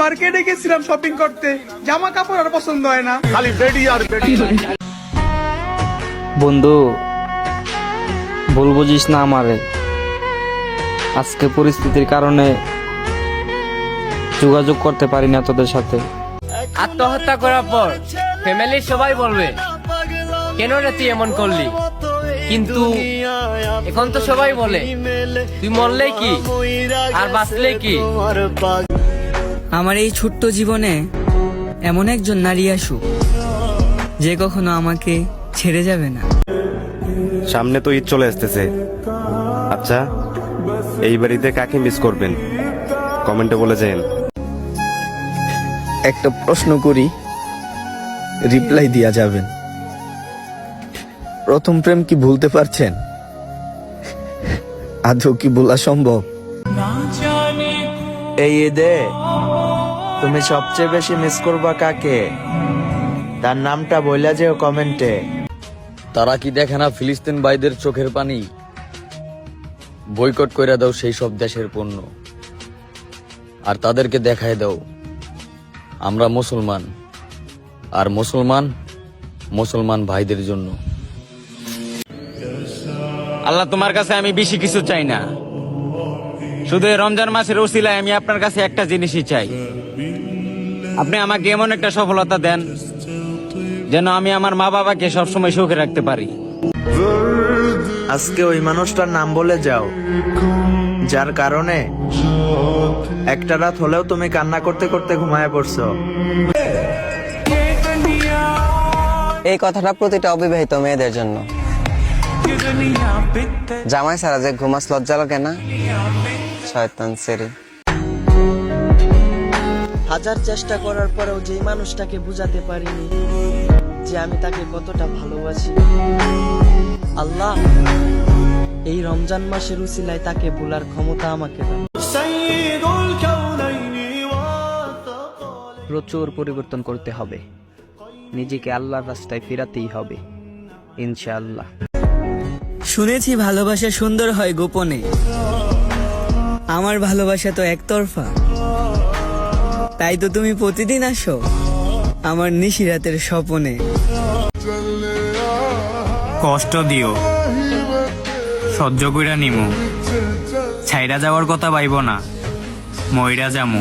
মার্কেটে গেছিলাম শপিং করতে। জামা কাপড় আর পছন্দ হয় না। খালি বেডি আর বন্ধু ভুল বুঝিস না আমারে। আজকে পরিস্থিতির কারণে যোগাযোগ করতে পারি না তোদের সাথে। আত্মহত্যা করার পর ফ্যামিলির সবাই বলবে কেন রে তুই এমন করলি? কিন্তু এখন তো সবাই বলে তুই মরলে কি? আর বাঁচলে কি? আমার এই ছোট্ট জীবনে এমন একজন নারী আসুক যে কখনো আমাকে ছেড়ে যাবে না। সামনে তো ঈদ চলে আসতেছে। আচ্ছা এই বাড়িতে কাকে মিস করবেন? কমেন্টে বলে যান। একটা প্রশ্ন করি রিপ্লাই দিয়া যাবেন। প্রথম প্রেম কি ভুলতে পারছেন? আদৌ কি বলা সম্ভব? এই ঈদে তুমি সবচেয়ে বেশি মিস করবা কাকে? তার নামটা বইলা যেও কমেন্টে। তারা কি দেখে না ফিলিস্তিন ভাইদের চোখের পানি? বয়কট করে দাও সেই সব দেশের পণ্য। আর তাদেরকে দেখায় দাও আমরা মুসলমান। আর মুসলমান মুসলমান ভাইদের জন্য। আল্লাহ তোমার কাছে আমি বেশি কিছু চাই না। শুধু রমজান মাসের ওসিলায় আমি আপনার কাছে একটা জিনিসই চাই। আপনি আমাকে এমন একটা সফলতা দেন যেন আমি আমার মা বাবাকে সবসময় সুখে রাখতে পারি। আজকে ওই মানুষটার নাম বলে যাও। যার কারণে একটা রাত হলেও তুমি কান্না করতে করতে ঘুমায় পড়ছো। এই কথাটা প্রতিটা অবিবাহিত মেয়েদের জন্য। জামাই সারা যে ঘুমাস লজ্জা লাগে না? শয়তান সেরি হাজার চেষ্টা করার পরেও যেই মানুষটাকে বুঝাতে পারিনি যে আমি তাকে কতটা ভালোবাসি। আল্লাহ এই রমজান মাসের উসিলায় তাকে ভুলার ক্ষমতা আমাকে দাও। প্রচুর পরিবর্তন করতে হবে। নিজেকে আল্লাহর রাস্তায় ফেরাতেই হবে ইনশাআল্লাহ। শুনেছি ভালোবাসা সুন্দর হয় গোপনে। আমার ভালোবাসা তো একতরফা। তাই তো তুমি প্রতিদিন আসো আমার নিশিরাতের স্বপনে। কষ্ট দিও। সহ্য কইরা নিমু। ছাইরা যাওয়ার কথা ভাইব না। ময়রা যামু।